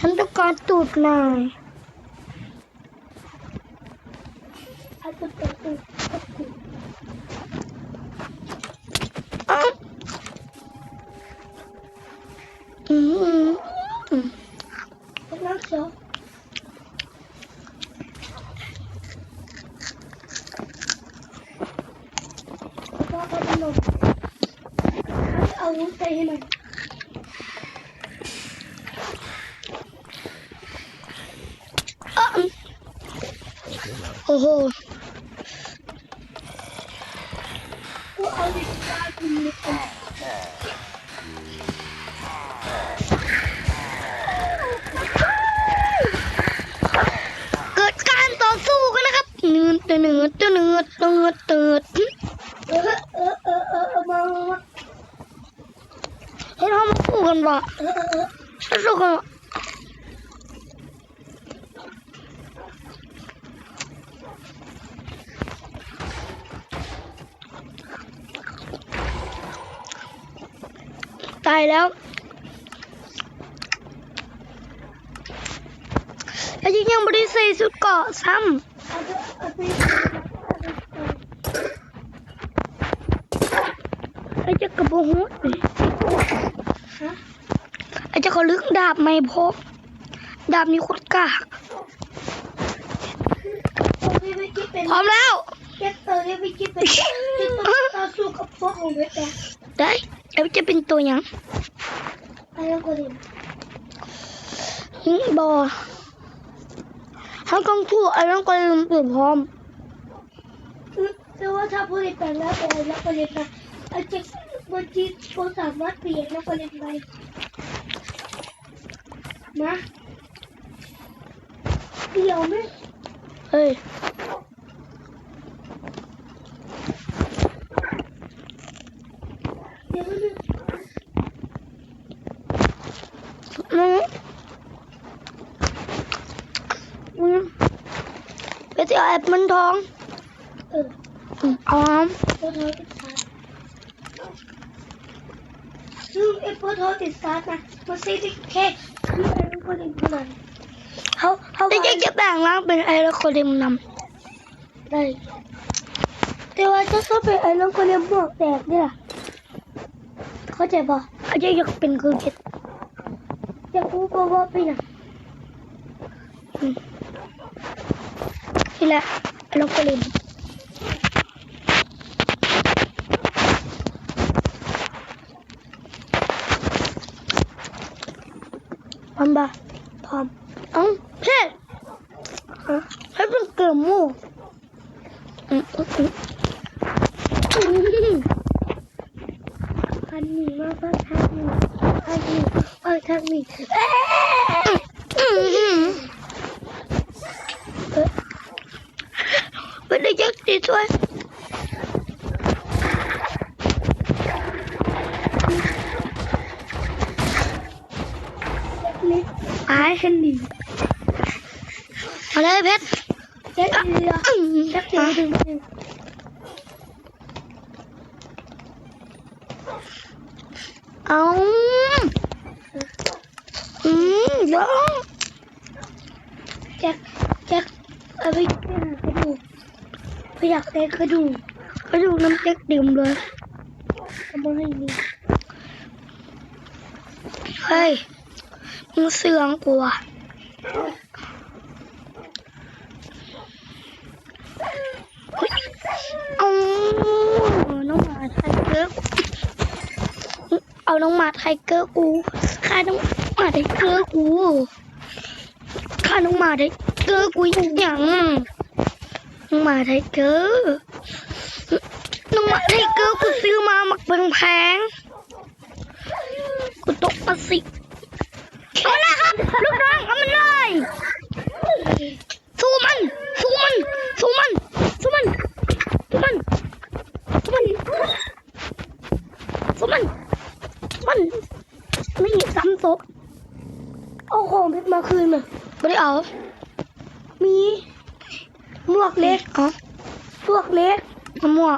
ฉันต้องการตูดนาย เอาตุ๊ดตุ๊ดตุ๊ดตุ๊ด อ้าวอืมอืม เป็นน้ำเขียวแล้วก็ขนมเอาวุ้นใส่ให้หน่อย อ้าว โอ้โหเกินดิบกันเกิดการต่อสู้กันนะครับเนืดเนืดเนืดเนืดเนืดเนืดเอเออเออเออเออมาเฮ้ยเรามาสู้กันบ่เออเออเออมาสู้กันบ่ ตายแล้วแล้วยังยังไม่ได้ใส่สุดเกราะซ้เอาไปเอาไปำไอ้เจะกระโปรงหัวนี่ฮะไอ้เจะเขาลึกดาบไม่พบ ดาบนี้โคตรกล้าเอาไปไปคิดเป็นพร้อมแล้วเก็บเตอร์เนี่ยไปคิดเป็นคิดต้องต่อสู้กับพวกของเวทแต่ได้ แล้วจะเป็นตัวหยังอะไรก็ดีหิงบอทั้งกองทั่วไอ้ต้องก็ลืมตื่นพร้อมแต่ว่าถ้าผู้เล่นแต่งแล้วแต่แล้วก็เล่นไปอาจจะบางทีเขาสามารถเปลี่ยนแล้วก็เล่นไปนะเดี๋ยวไหมเฮ้ย ไปที่แอบมันทองเอออืมเอาน้โทอติดสตาร์ทซึ่งไอ้โพทอติดสตาร์นะมันซื้อได้แค่ที่ไอ้ลูกคนเองเท่านั้นเขาเขาจะยังจะแบ่งร่างเป็นไอ้ล้วคนเดียวนได้แต่ว่าจะชอบเป็นไอ้ลูกคนเดียวหมวกแตกเนี่ย เข้าใจปะำเขาจะอยากเป็นคือเก็ดอยากรู้ป่ะว่าเป็นยังนี่แหละไอ้แล้วคนพร้อมปะพร้อมเอ้าเพ่ฮะให้เป็นเกลือหมูอืมอืมอืมอืม พันหนีมาพันทางหนี พันหนีพันทางหนีอืมอืมเอ๊ะไม่ได้ มเดี๋ยวแจ็คแจ็คเอาไปหากระดูกไปอยากได้กระดูกไปดูกน้ำเจ๊กดื่มเลยเอามาให้นี่เฮ้ยมึงเสืองกว่าเอาน้องหมาไทเกอร์เอาน้องหมาไทเกอร์กูฆ่าน้อง ไทเกอกูฆ่าน้องหมาไทเกอกูอย่างน้องหมาไทเกอร์น้องหมาไทเกอกูซื้อมาหมักแพงๆกูตกมาสิเอาละครับลูกน้องเอามันเลยสู้มันสู้มันสู้มันสู้มันสู้มันสู้มันมันไม่ซ้ำศพ เอาของเพชรมาคืนมาไม่ได้เอา มีหมวกเล็กอ๋อหมวกเล็กมะม่วง